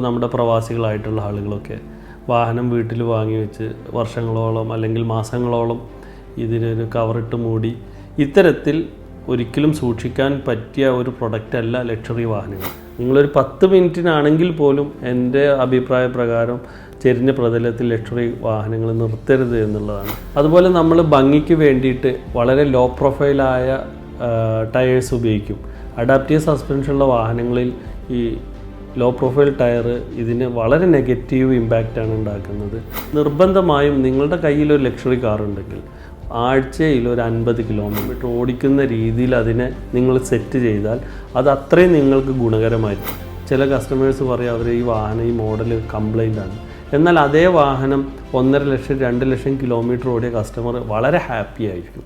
നമ്മുടെ പ്രവാസികളായിട്ടുള്ള ആളുകളൊക്കെ വാഹനം വീട്ടിൽ വാങ്ങി വെച്ച് വർഷങ്ങളോളം അല്ലെങ്കിൽ മാസങ്ങളോളം ഇതിനൊരു കവറിട്ട് മൂടി ഇത്തരത്തിൽ ഒരിക്കലും സൂക്ഷിക്കാൻ പറ്റിയ ഒരു പ്രൊഡക്റ്റ് അല്ല ലക്ഷറി വാഹനങ്ങൾ. നിങ്ങളൊരു പത്ത് മിനിറ്റിനാണെങ്കിൽ പോലും എന്റെ അഭിപ്രായ പ്രകാരം ചെരിഞ്ഞ പ്രതലത്തിൽ ലക്ഷറി വാഹനങ്ങൾ നിർത്തരുത് എന്നുള്ളതാണ്. അതുപോലെ നമ്മൾ ഭംഗിക്ക് വേണ്ടിയിട്ട് വളരെ ലോ പ്രൊഫൈലായ ടയേഴ്സ് ഉപയോഗിക്കും. അഡാപ്റ്റീവ് സസ്പെൻഷനുള്ള വാഹനങ്ങളിൽ ഈ ലോ പ്രൊഫൈൽ ടയർ ഇതിന് വളരെ നെഗറ്റീവ് ഇമ്പാക്റ്റാണ് ഉണ്ടാക്കുന്നത്. നിർബന്ധമായും നിങ്ങളുടെ കയ്യിൽ ഒരു ലക്ഷറി കാർ ഉണ്ടെങ്കിൽ ആഴ്ചയിൽ ഒരു അൻപത് കിലോമീറ്റർ ഓടിക്കുന്ന രീതിയിൽ അതിനെ നിങ്ങൾ സെറ്റ് ചെയ്താൽ അത് അത്രയും നിങ്ങൾക്ക് ഗുണകരമായിരിക്കും. ചില കസ്റ്റമേഴ്സ് പറയും അവർ ഈ വാഹനം ഈ മോഡൽ കംപ്ലൈന്റ് ആണ്. എന്നാൽ അതേ വാഹനം ഒന്നര ലക്ഷം രണ്ട് ലക്ഷം കിലോമീറ്റർ ഓടിയ കസ്റ്റമർ വളരെ ഹാപ്പി ആയിരിക്കും.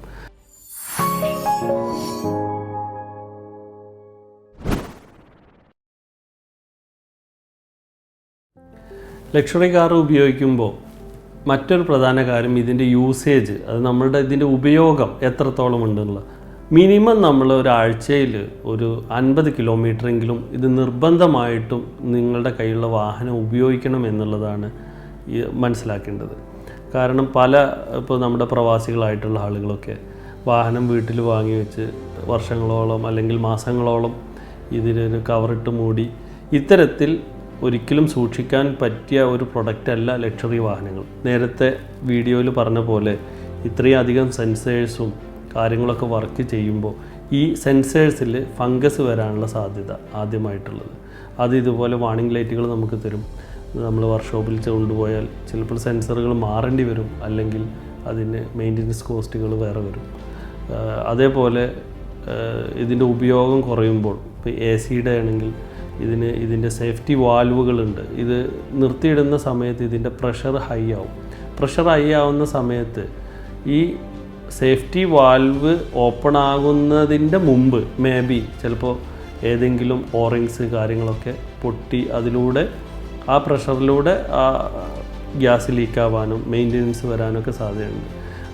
ലക്ഷറി കാർ ഉപയോഗിക്കുമ്പോൾ മറ്റൊരു പ്രധാന കാര്യം ഇതിന്റെ യൂസേജ് അത് നമ്മളുടെ ഇതിന്റെ ഉപയോഗം എത്രത്തോളം ഉണ്ടെന്നുള്ള. മിനിമം നമ്മൾ ഒരാഴ്ചയിൽ ഒരു അൻപത് കിലോമീറ്ററെങ്കിലും ഇത് നിർബന്ധമായിട്ടും നിങ്ങളുടെ കയ്യിലുള്ള വാഹനം ഉപയോഗിക്കണം എന്നുള്ളതാണ് മനസ്സിലാക്കേണ്ടത്. കാരണം പല ഇപ്പോൾ നമ്മുടെ പ്രവാസികളായിട്ടുള്ള ആളുകളൊക്കെ വാഹനം വീട്ടിൽ വാങ്ങി വെച്ച് വർഷങ്ങളോളം അല്ലെങ്കിൽ മാസങ്ങളോളം ഇതിനൊരു കവറിട്ട് മൂടി ഇത്തരത്തിൽ ഒരിക്കലും സൂക്ഷിക്കാൻ പറ്റിയ ഒരു പ്രൊഡക്റ്റ് അല്ല ലക്ഷറി വാഹനങ്ങൾ. നേരത്തെ വീഡിയോയിൽ പറഞ്ഞ പോലെ ഇത്രയും അധികം സെൻസേഴ്സും കാര്യങ്ങളൊക്കെ വർക്ക് ചെയ്യുമ്പോൾ ഈ സെൻസേഴ്സിൽ ഫംഗസ് വരാനുള്ള സാധ്യത ആദ്യമായിട്ടുള്ളത്. അത് ഇതുപോലെ വാണിംഗ് ലൈറ്റുകൾ നമുക്ക് തരും. നമ്മൾ വർക്ക്ഷോപ്പിൽ കൊണ്ടുപോയാൽ ചിലപ്പോൾ സെൻസറുകൾ മാറേണ്ടി വരും അല്ലെങ്കിൽ അതിന് മെയിന്റനൻസ് കോസ്റ്റുകൾ വേറെ വരും. അതേപോലെ ഇതിന്റെ ഉപയോഗം കുറയുമ്പോൾ ഇപ്പോൾ എ സിയുടെ ആണെങ്കിൽ ഇതിന് ഇതിന്റെ സേഫ്റ്റി വാൽവുകളുണ്ട്. ഇത് നിർത്തിയിടുന്ന സമയത്ത് ഇതിന്റെ പ്രഷർ ഹൈ ആവും. പ്രഷർ ഹൈ ആവുന്ന സമയത്ത് ഈ സേഫ്റ്റി വാൽവ് ഓപ്പൺ ആകുന്നതിന്റെ മുമ്പ് മേ ബി ചിലപ്പോൾ ഏതെങ്കിലും ഓറിങ്സ് കാര്യങ്ങളൊക്കെ പൊട്ടി അതിലൂടെ ആ പ്രഷറിലൂടെ ആ ഗ്യാസ് ലീക്കാവാനും മെയിന്റനൻസ് വരാനൊക്കെ സാധ്യതയുണ്ട്.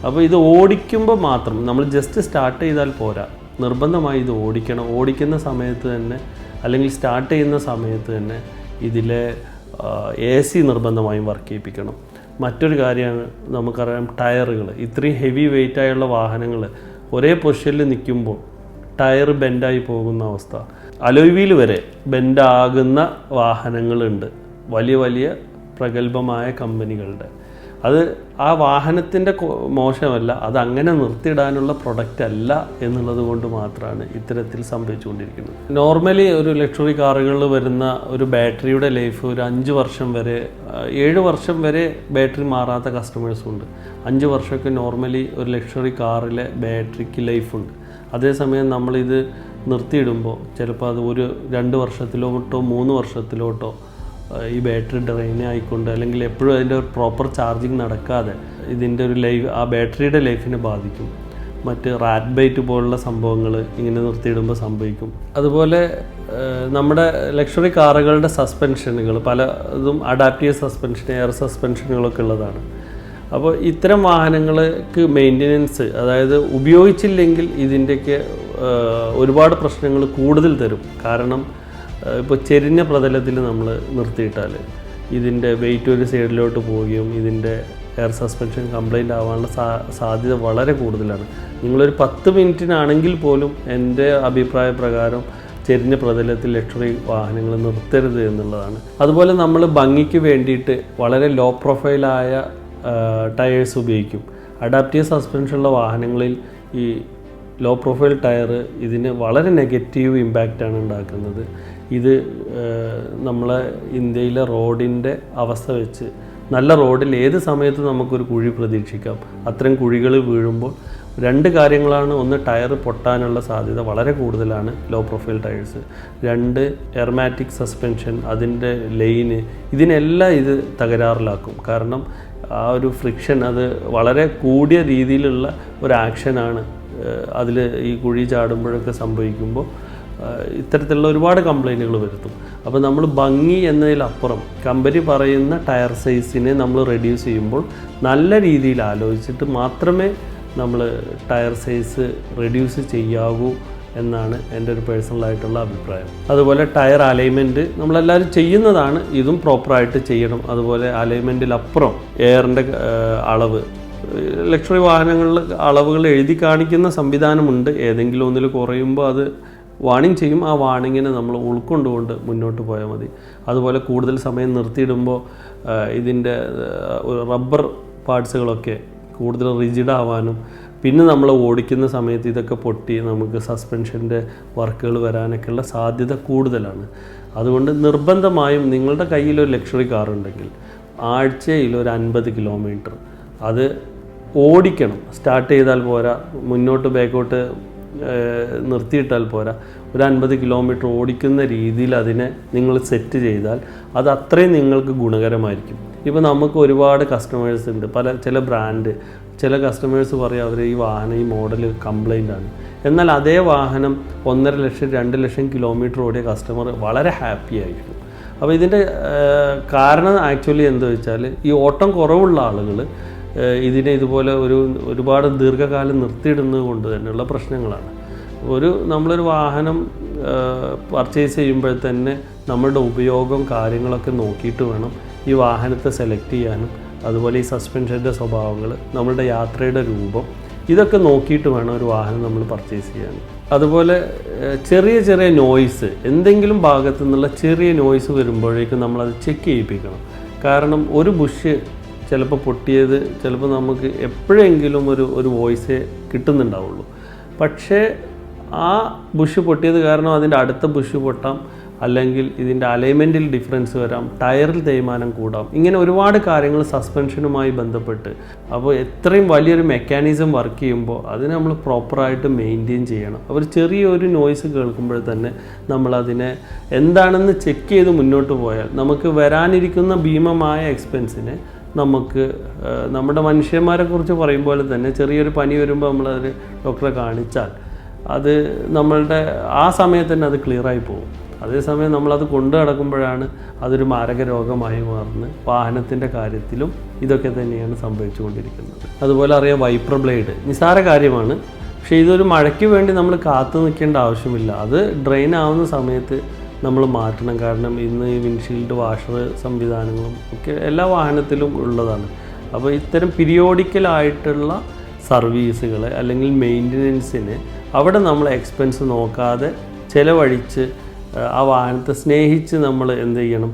അപ്പോൾ ഇത് ഓടിക്കുമ്പോൾ മാത്രം നമ്മൾ ജസ്റ്റ് സ്റ്റാർട്ട് ചെയ്താൽ പോരാ. നിർബന്ധമായി ഇത് ഓടിക്കണം. ഓടിക്കുന്ന സമയത്ത് തന്നെ അല്ലെങ്കിൽ സ്റ്റാർട്ട് ചെയ്യുന്ന സമയത്ത് തന്നെ ഇതിലെ എ സി നിർബന്ധമായും വർക്ക് ചെയ്യിപ്പിക്കണം. മറ്റൊരു കാര്യമാണ് നമുക്കറിയാം ടയറുകൾ ഇത്രയും ഹെവി വെയിറ്റ് ആയുള്ള വാഹനങ്ങൾ ഒരേ പൊസിഷനിൽ നിൽക്കുമ്പോൾ ടയർ ബെൻഡായി പോകുന്ന അവസ്ഥ. അലോയ് വീൽ വരെ ബെൻഡാകുന്ന വാഹനങ്ങളുണ്ട്. വലിയ വലിയ പ്രഗത്ഭമായ കമ്പനികളുടെ അത് ആ വാഹനത്തിന്റെ മോശമല്ല അത് അങ്ങനെ നിർത്തിയിടാനുള്ള പ്രൊഡക്റ്റ് അല്ല എന്നുള്ളത് കൊണ്ട് മാത്രമാണ് ഇത്തരത്തിൽ സംഭവിച്ചുകൊണ്ടിരിക്കുന്നത്. നോർമലി ഒരു ലക്ഷറി കാറുകളിൽ വരുന്ന ഒരു ബാറ്ററിയുടെ ലൈഫ് ഒരു അഞ്ച് വർഷം വരെ ഏഴ് വർഷം വരെ ബാറ്ററി മാറാത്ത കസ്റ്റമേഴ്സും ഉണ്ട്. അഞ്ച് വർഷമൊക്കെ നോർമലി ഒരു ലക്ഷറി കാറിലെ ബാറ്ററിക്ക് ലൈഫുണ്ട് അതേസമയം നമ്മളിത് നിർത്തിയിടുമ്പോൾ ചിലപ്പോൾ അത് ഒരു രണ്ട് വർഷത്തിലോട്ടോ മൂന്ന് വർഷത്തിലോട്ടോ ഈ ബാറ്ററി ഡ്രെയിൻ ആയിക്കൊണ്ട് അല്ലെങ്കിൽ എപ്പോഴും അതിന്റെ ഒരു പ്രോപ്പർ ചാർജിങ് നടക്കാതെ ഇതിന്റെ ഒരു ലൈഫ് ആ ബാറ്ററിയുടെ ലൈഫിനെ ബാധിക്കും. മറ്റ് റാറ്റ് ബൈറ്റ് പോലുള്ള സംഭവങ്ങൾ ഇങ്ങനെ നിർത്തിയിടുമ്പോൾ സംഭവിക്കും. അതുപോലെ നമ്മുടെ ലക്ഷറി കാറുകളുടെ സസ്പെൻഷനുകൾ പലതും അഡാപ്റ്റീവ് സസ്പെൻഷൻ എയർ സസ്പെൻഷനുകളൊക്കെ ഉള്ളതാണ്. അപ്പോൾ ഇത്തരം വാഹനങ്ങൾക്ക് മെയിന്റനൻസ് അതായത് ഉപയോഗിച്ചില്ലെങ്കിൽ ഇതിന്റെയൊക്കെ ഒരുപാട് പ്രശ്നങ്ങൾ കൂടുതൽ തരും. കാരണം ഇപ്പോൾ ചെരിഞ്ഞ പ്രതലത്തിൽ നമ്മൾ നിർത്തിയിട്ടാൽ ഇതിന്റെ വെയിറ്റ് ഒരു സൈഡിലോട്ട് പോവുകയും ഇതിന്റെ എയർ സസ്പെൻഷൻ കംപ്ലൈന്റ് ആവാനുള്ള സാധ്യത വളരെ കൂടുതലാണ്. നിങ്ങളൊരു പത്ത് മിനിറ്റിനാണെങ്കിൽ പോലും എന്റെ അഭിപ്രായ പ്രകാരം ചെരിഞ്ഞ പ്രതലത്തിൽ ലക്ഷറി വാഹനങ്ങൾ നിർത്തരുത് എന്നുള്ളതാണ്. അതുപോലെ നമ്മൾ ഭംഗിക്ക് വേണ്ടിയിട്ട് വളരെ ലോ പ്രൊഫൈലായ ടയേഴ്സ് ഉപയോഗിക്കും. അഡാപ്റ്റീവ് സസ്പെൻഷനുള്ള വാഹനങ്ങളിൽ ഈ ലോ പ്രൊഫൈൽ ടയർ ഇതിന് വളരെ നെഗറ്റീവ് ഇമ്പാക്റ്റാണ് ഉണ്ടാക്കുന്നത്. ഇത് നമ്മളെ ഇന്ത്യയിലെ റോഡിന്റെ അവസ്ഥ വെച്ച് നല്ല റോഡിൽ ഏത് സമയത്ത് നമുക്കൊരു കുഴി പ്രതീക്ഷിക്കാം? അത്തരം കുഴികൾ വീഴുമ്പോൾ രണ്ട് കാര്യങ്ങളാണ്. ഒന്ന് ടയർ പൊട്ടാനുള്ള സാധ്യത വളരെ കൂടുതലാണ് ലോ പ്രൊഫൈൽ ടയേഴ്സ് രണ്ട് എർമാറ്റിക് സസ്പെൻഷൻ അതിന്റെ ലൈന് ഇതിനെല്ലാം ഇത് തകരാറിലാക്കും. കാരണം ആ ഒരു ഫ്രിക്ഷൻ അത് വളരെ കൂടിയ രീതിയിലുള്ള ഒരു ആക്ഷനാണ് അതിൽ ഈ കുഴി ചാടുമ്പോഴൊക്കെ സംഭവിക്കുമ്പോൾ ഇത്തരത്തിലുള്ള ഒരുപാട് കംപ്ലൈന്റുകൾ വരുത്തും. അപ്പോൾ നമ്മൾ ഭംഗി എന്നതിലപ്പുറം കമ്പനി പറയുന്ന ടയർ സൈസിനെ നമ്മൾ റെഡ്യൂസ് ചെയ്യുമ്പോൾ നല്ല രീതിയിൽ ആലോചിച്ചിട്ട് മാത്രമേ നമ്മൾ ടയർ സൈസ് റെഡ്യൂസ് ചെയ്യാവൂ എന്നാണ് എന്റെ ഒരു പേഴ്സണലായിട്ടുള്ള അഭിപ്രായം. അതുപോലെ ടയർ അലൈൻമെന്റ് നമ്മളെല്ലാവരും ചെയ്യുന്നതാണ് ഇതും പ്രോപ്പറായിട്ട് ചെയ്യണം. അതുപോലെ അലൈൻമെന്റിലപ്പുറം എയറിന്റെ അളവ് ലക്ഷറി വാഹനങ്ങളിൽ അളവുകൾ എഴുതി കാണിക്കുന്ന സംവിധാനമുണ്ട്. ഏതെങ്കിലും ഒന്നിൽ കുറയുമ്പോൾ അത് വാണിംഗ് ചെയ്യും. ആ വാണിങ്ങിനെ നമ്മൾ ഉൾക്കൊണ്ടുകൊണ്ട് മുന്നോട്ട് പോയാൽ മതി. അതുപോലെ കൂടുതൽ സമയം നിർത്തിയിടുമ്പോൾ ഇതിന്റെ റബ്ബർ പാർട്സുകളൊക്കെ കൂടുതൽ റിജിഡ് ആവാനും പിന്നെ നമ്മൾ ഓടിക്കുന്ന സമയത്ത് ഇതൊക്കെ പൊട്ടി നമുക്ക് സസ്പെൻഷന്റെ വർക്കുകൾ വരാനൊക്കെയുള്ള സാധ്യത കൂടുതലാണ്. അതുകൊണ്ട് നിർബന്ധമായും നിങ്ങളുടെ കയ്യിൽ ഒരു ലക്ഷറി കാർ ഉണ്ടെങ്കിൽ ആഴ്ചയിൽ ഒരു അൻപത് കിലോമീറ്റർ അത് ഓടിക്കണം. സ്റ്റാർട്ട് ചെയ്താൽ പോരാ. മുന്നോട്ട് ബാക്കോട്ട് നിർത്തിയിട്ടാൽ പോരാ. ഒരു അൻപത് കിലോമീറ്റർ ഓടിക്കുന്ന രീതിയിൽ അതിനെ നിങ്ങൾ സെറ്റ് ചെയ്താൽ അത് അത്രയും നിങ്ങൾക്ക് ഗുണകരമായിരിക്കും. ഇപ്പോൾ നമുക്ക് ഒരുപാട് കസ്റ്റമേഴ്സ് ഉണ്ട്. പല ചില ബ്രാൻഡ് ചില കസ്റ്റമേഴ്സ് പറയും അവർ ഈ വാഹനം ഈ മോഡൽ കംപ്ലൈന്റ് ആണ്. എന്നാൽ അതേ വാഹനം ഒന്നര ലക്ഷം രണ്ട് ലക്ഷം കിലോമീറ്റർ ഓടിയ കസ്റ്റമർ വളരെ ഹാപ്പി ആയിരിക്കും. അപ്പോൾ ഇതിന്റെ കാരണം ആക്ച്വലി എന്താ വെച്ചാൽ ഈ ഓട്ടം കുറവുള്ള ആളുകൾ ഇതിനെ ഇതുപോലെ ഒരു ഒരുപാട് ദീർഘകാലം നിർത്തിയിടുന്നത് കൊണ്ട് തന്നെയുള്ള പ്രശ്നങ്ങളാണ്. ഒരു നമ്മളൊരു വാഹനം പർച്ചേസ് ചെയ്യുമ്പോൾ തന്നെ നമ്മളുടെ ഉപയോഗം കാര്യങ്ങളൊക്കെ നോക്കിയിട്ട് വേണം ഈ വാഹനത്തെ സെലക്ട് ചെയ്യാനും അതുപോലെ ഈ സസ്പെൻഷന്റെ സ്വഭാവങ്ങൾ നമ്മളുടെ യാത്രയുടെ രൂപം ഇതൊക്കെ നോക്കിയിട്ട് വേണം ഒരു വാഹനം നമ്മൾ പർച്ചേസ് ചെയ്യാൻ. അതുപോലെ ചെറിയ ചെറിയ നോയ്സ് എന്തെങ്കിലും ഭാഗത്തു നിന്നുള്ള ചെറിയ നോയ്സ് വരുമ്പോഴേക്കും നമ്മളത് ചെക്ക് ചെയ്യിപ്പിക്കണം. കാരണം ഒരു ബുഷ് ചിലപ്പോൾ പൊട്ടിയത് ചിലപ്പോൾ നമുക്ക് എപ്പോഴെങ്കിലും ഒരു ഒരു വോയിസേ കിട്ടുന്നുണ്ടാവുള്ളൂ. പക്ഷേ ആ ബുഷ് പൊട്ടിയത് കാരണം അതിന്റെ അടുത്ത ബുഷ് പൊട്ടാം അല്ലെങ്കിൽ ഇതിന്റെ അലൈൻമെന്റിൽ ഡിഫറൻസ് വരാം ടയറിൽ തേയ്മാനം കൂടാം. ഇങ്ങനെ ഒരുപാട് കാര്യങ്ങൾ സസ്പെൻഷനുമായി ബന്ധപ്പെട്ട്. അപ്പോൾ എത്രയും വലിയൊരു മെക്കാനിസം വർക്ക് ചെയ്യുമ്പോൾ അതിനെ നമ്മൾ പ്രോപ്പറായിട്ട് മെയിന്റെയിൻ ചെയ്യണം. ഒരു ചെറിയൊരു നോയ്സ് കേൾക്കുമ്പോൾ തന്നെ നമ്മളതിനെ എന്താണെന്ന് ചെക്ക് ചെയ്ത് മുന്നോട്ട് പോയാൽ നമുക്ക് വരാനിരിക്കുന്ന ഭീമമായ എക്സ്പെൻസിനെ നമുക്ക് നമ്മുടെ മനുഷ്യന്മാരെ കുറിച്ച് പറയും പോലെ തന്നെ ചെറിയൊരു പനി വരുമ്പോൾ നമ്മളത് ഡോക്ടറെ കാണിച്ചാൽ അത് നമ്മളുടെ ആ സമയത്ത് തന്നെ അത് ക്ലിയറായി പോകും. അതേസമയം നമ്മളത് കൊണ്ടു നടക്കുമ്പോഴാണ് അതൊരു മാരക രോഗമായി മാറുന്നത്. വാഹനത്തിന്റെ കാര്യത്തിലും ഇതൊക്കെ തന്നെയാണ് സംഭവിച്ചുകൊണ്ടിരിക്കുന്നത്. അതുപോലെ അറിയാം വൈപ്ര ബ്ലേഡ് നിസാര കാര്യമാണ്. പക്ഷേ ഇതൊരു മഴയ്ക്ക് വേണ്ടി നമ്മൾ കാത്തു നിൽക്കേണ്ട ആവശ്യമില്ല. അത് ഡ്രെയിൻ ആവുന്ന സമയത്ത് നമ്മൾ മാറ്റണം. കാരണം ഇന്ന് ഈ വിൻഷീൽഡ് വാഷർ സംവിധാനങ്ങളും ഒക്കെ എല്ലാ വാഹനത്തിലും ഉള്ളതാണ്. അപ്പോൾ ഇത്തരം പീരിയോഡിക്കലായിട്ടുള്ള സർവീസുകൾ അല്ലെങ്കിൽ മെയിന്റനൻസിന് അവിടെ നമ്മൾ എക്സ്പെൻസ് നോക്കാതെ ചിലവഴിച്ച് ആ, വാഹനത്തെ സ്നേഹിച്ച് നമ്മൾ എന്ത് ചെയ്യണം?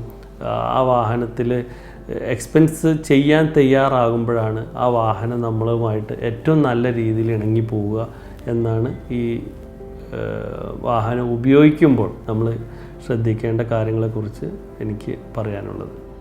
ആ വാഹനത്തിൽ എക്സ്പെൻസ് ചെയ്യാൻ തയ്യാറാകുമ്പോഴാണ് ആ വാഹനം നമ്മളുമായിട്ട് ഏറ്റവും നല്ല രീതിയിൽ ഇണങ്ങി പോവുക എന്നാണ് ഈ വാഹനം ഉപയോഗിക്കുമ്പോൾ നമ്മൾ ശ്രദ്ധിക്കേണ്ട കാര്യങ്ങളെക്കുറിച്ച് എനിക്ക് പറയാനുള്ളത്.